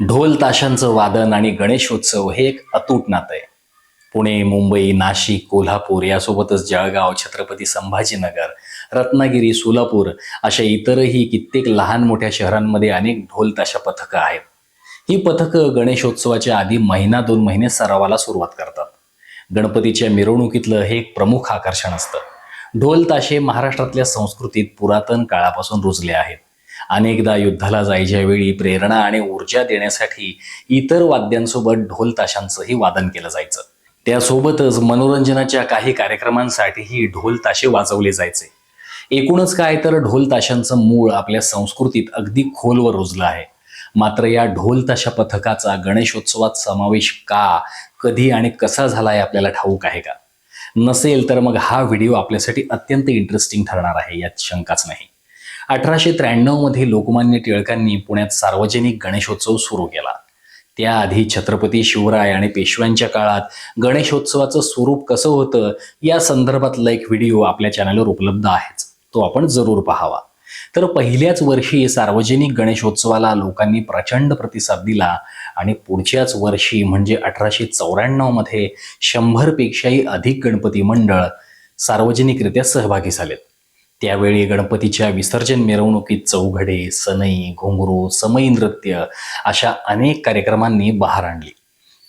ढोल ताशांचं वादन आणि गणेशोत्सव हे एक अतूट नातं आहे. पुणे मुंबई नाशिक कोल्हापूर यासोबतच जळगाव छत्रपती संभाजीनगर रत्नागिरी सोलापूर अशा इतरही कित्येक लहान मोठ्या शहरांमध्ये अनेक ढोल ताशा पथकं आहेत. ही पथकं गणेशोत्सवाच्या आधी महिना दोन महिने सरावाला सुरुवात करतात. गणपतीच्या मिरवणुकीतलं हे एक प्रमुख आकर्षण असतं. ढोल ताशे महाराष्ट्रातल्या संस्कृतीत पुरातन काळापासून रुजले आहेत. अनेकदा युद्धाला जायच्या वेळी प्रेरणा आणि ऊर्जा देण्यासाठी इतर वाद्यांसोबत ढोल ताशांचंही वादन केलं जायचं. त्यासोबतच मनोरंजनाच्या काही कार्यक्रमांसाठीही ढोल ताशे वाजवले जायचे. एकूणच काय तर ढोल ताशांचं मूळ आपल्या संस्कृतीत अगदी खोलवर रुजलं आहे. मात्र या ढोल ताशा पथकाचा गणेशोत्सवात समावेश का कधी आणि कसा झाला हे आपल्याला ठाऊक आहे का? नसेल तर मग हा व्हिडिओ आपल्यासाठी अत्यंत इंटरेस्टिंग ठरणार आहे यात शंकाच नाही. अठराशे त्र्याण्णवमध्ये लोकमान्य टिळकांनी पुण्यात सार्वजनिक गणेशोत्सव सुरू केला. त्याआधी छत्रपती शिवराय आणि पेशव्यांच्या काळात गणेशोत्सवाचं स्वरूप कसं होतं या संदर्भातला एक व्हिडिओ आपल्या चॅनलवर उपलब्ध आहेच. तो आपण जरूर पाहावा. तर पहिल्याच वर्षी सार्वजनिक गणेशोत्सवाला लोकांनी प्रचंड प्रतिसाद दिला आणि पुढच्याच वर्षी म्हणजे अठराशे चौऱ्याण्णवमध्ये शंभरपेक्षाही अधिक गणपती मंडळ सार्वजनिकरित्या सहभागी झालेत. त्यावेळी गणपतीच्या विसर्जन मिरवणुकीत चौघडे सनई घुंगरू समई नृत्य अशा अनेक कार्यक्रमांनी बहार आणली.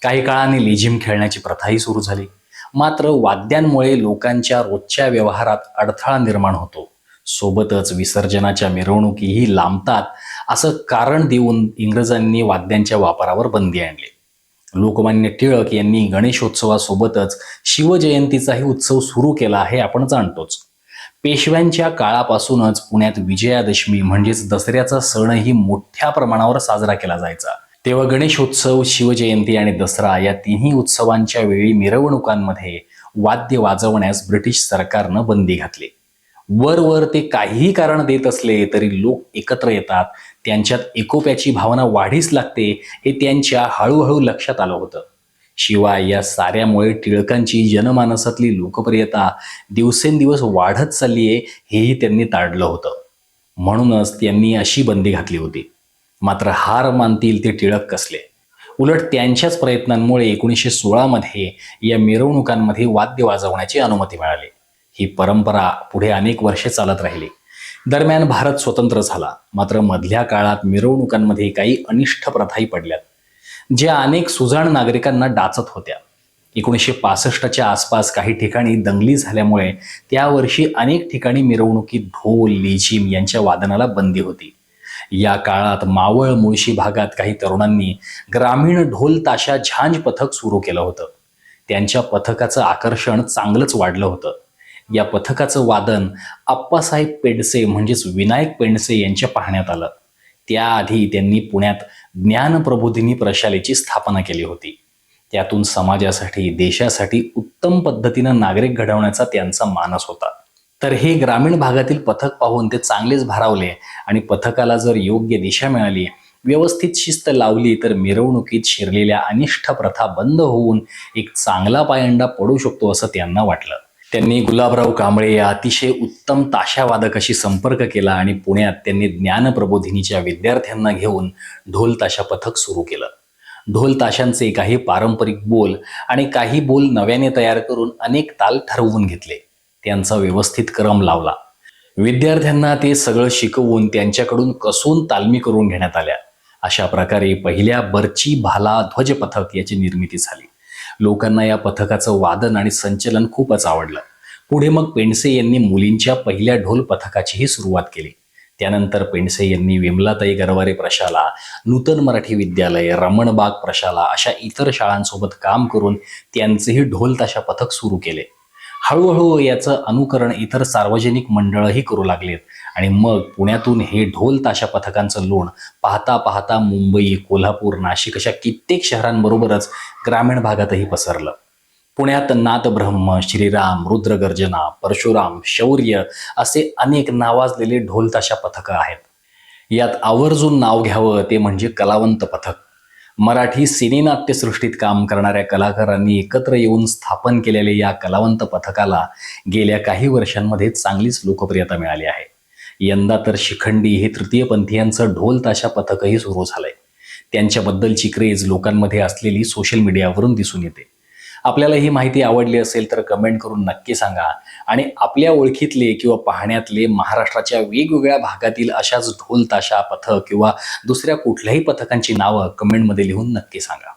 काही काळाने लेझिम खेळण्याची प्रथाही सुरू झाली. मात्र वाद्यांमुळे लोकांच्या रोजच्या व्यवहारात अडथळा निर्माण होतो. सोबतच विसर्जनाच्या मिरवणुकीही लांबतात असं कारण देऊन इंग्रजांनी वाद्यांच्या वापरावर बंदी आणली. लोकमान्य टिळक यांनी गणेशोत्सवासोबतच शिवजयंतीचाही उत्सव सुरू केला हे आपण जाणतोच. पेशव्यांच्या काळापासूनच पुण्यात विजयादशमी म्हणजेच दसऱ्याचा सणही मोठ्या प्रमाणावर साजरा केला जायचा. तेव्हा गणेशोत्सव शिवजयंती आणि दसरा या तिन्ही उत्सवांच्या वेळी मिरवणुकांमध्ये वाद्य वाजवण्यास ब्रिटिश सरकारनं बंदी घातली. वर वर ते काहीही कारण देत असले तरी लोक एकत्र येतात त्यांच्यात एकोप्याची भावना वाढीस लागते हे त्यांच्या हळूहळू लक्षात आलं होतं. शिवाय या साऱ्यामुळे टिळकांची जनमानसातली लोकप्रियता दिवसेंदिवस वाढत चालली आहे हेही त्यांनी ताडलं होतं. म्हणूनच त्यांनी अशी बंदी घातली होती. मात्र हार मानतील ते टिळक कसले? उलट त्यांच्याच प्रयत्नांमुळे एकोणीसशे सोळामध्ये या मिरवणुकांमध्ये वाद्य वाजवण्याची अनुमती मिळाली. ही परंपरा पुढे अनेक वर्षे चालत राहिली. दरम्यान भारत स्वतंत्र झाला. मात्र मधल्या काळात मिरवणुकांमध्ये काही अनिष्ट प्रथाही पडल्यात. ज्या अनेक सुजाण नागरिकांना डाचत होत्या. एकोणीसशे पासष्टच्या आसपास काही ठिकाणी दंगली झाल्यामुळे त्यावर्षी अनेक ठिकाणी मिरवणुकीत ढोल लेझिम यांच्या वादनाला बंदी होती. या काळात मावळ मुळशी भागात काही तरुणांनी ग्रामीण ढोल ताशा झांज पथक सुरू केलं होतं. त्यांच्या पथकाचं आकर्षण चांगलंच वाढलं होतं. या पथकाचं वादन अप्पासाहेब पेंडसे म्हणजेच विनायक पेंडसे यांच्या पाहण्यात आलं. त्याआधी त्यांनी पुण्यात ज्ञानप्रबोधिनी प्रशालेची स्थापना केली होती. त्यातून समाजासाठी देशासाठी उत्तम पद्धतीनं नागरिक घडवण्याचा त्यांचा मानस होता. तर हे ग्रामीण भागातील पथक पाहून ते चांगलेच भारावले आणि पथकाला जर योग्य दिशा मिळाली व्यवस्थित शिस्त लावली तर मिरवणुकीत शिरलेल्या अनिष्ट प्रथा बंद होऊन एक चांगला पायंडा पडू शकतो असं त्यांना वाटलं. त्यांनी गुलाबराव कांबळे या अतिशय उत्तम ताशावादकाशी संपर्क केला आणि पुण्यात त्यांनी ज्ञानप्रबोधिनीच्या विद्यार्थ्यांना घेऊन ढोल ताशा पथक सुरू केलं. ढोल ताशांचे काही पारंपरिक बोल आणि काही बोल नव्याने तयार करून अनेक ताल ठरवून घेतले. त्यांचा व्यवस्थित क्रम लावला. विद्यार्थ्यांना ते सगळं शिकवून त्यांच्याकडून कसून तालमी करून घेण्यात आल्या. अशा प्रकारे पहिल्या बर्ची भाला ध्वज पथक याची निर्मिती झाली. लोकांना या पथकाचं वादन आणि संचलन खूपच आवडलं. पुढे मग पेंडसे यांनी मुलींच्या पहिल्या ढोल पथकाचीही सुरुवात केली. त्यानंतर पेंडसे यांनी विमलाताई गरवारे प्रशाला नूतन मराठी विद्यालय रमणबाग प्रशाला अशा इतर शाळांसोबत काम करून त्यांचेही ढोल ताशा पथक सुरू केले. हळूहळू याचं अनुकरण इतर सार्वजनिक मंडळही करू लागलेत. आणि मग पुण्यातून हे ढोल ताशा पथकांचं लोण पाहता पाहता मुंबई कोल्हापूर नाशिक अशा कित्येक शहरांबरोबरच ग्रामीण भागातही पसरलं. पुण्यात नाथब्रह्म श्रीराम रुद्रगर्जना परशुराम शौर्य असे अनेक नावाजलेले ढोल ताशा पथकं आहेत. यात आवर्जून नाव घ्यावं ते म्हणजे कलावंत पथक. मराठी सिनेनाट्यसृष्टीत काम करणाऱ्या कलाकारांनी एकत्र येऊन स्थापन केलेल्या या कलावंत पथकाला गेल्या काही वर्षांमध्ये चांगलीच लोकप्रियता मिळाली आहे. यंदा तर शिखंडी हे तृतीयपंथीयांचं ढोल ताशा पथकही सुरू झालंय. त्यांच्याबद्दलची क्रेज लोकांमध्ये असलेली सोशल मीडियावरून दिसून येते. आपल्याला ही माहिती आवडली असेल तर कमेंट करून नक्की सांगा आणि आपल्या ओळखीतले किंवा पाहण्यातले महाराष्ट्राच्या वेगवेगळ्या भागातील अशाच ढोल ताशा पथक किंवा दुसऱ्या कुठल्याही पथकांची नावं कमेंटमध्ये लिहून नक्की सांगा.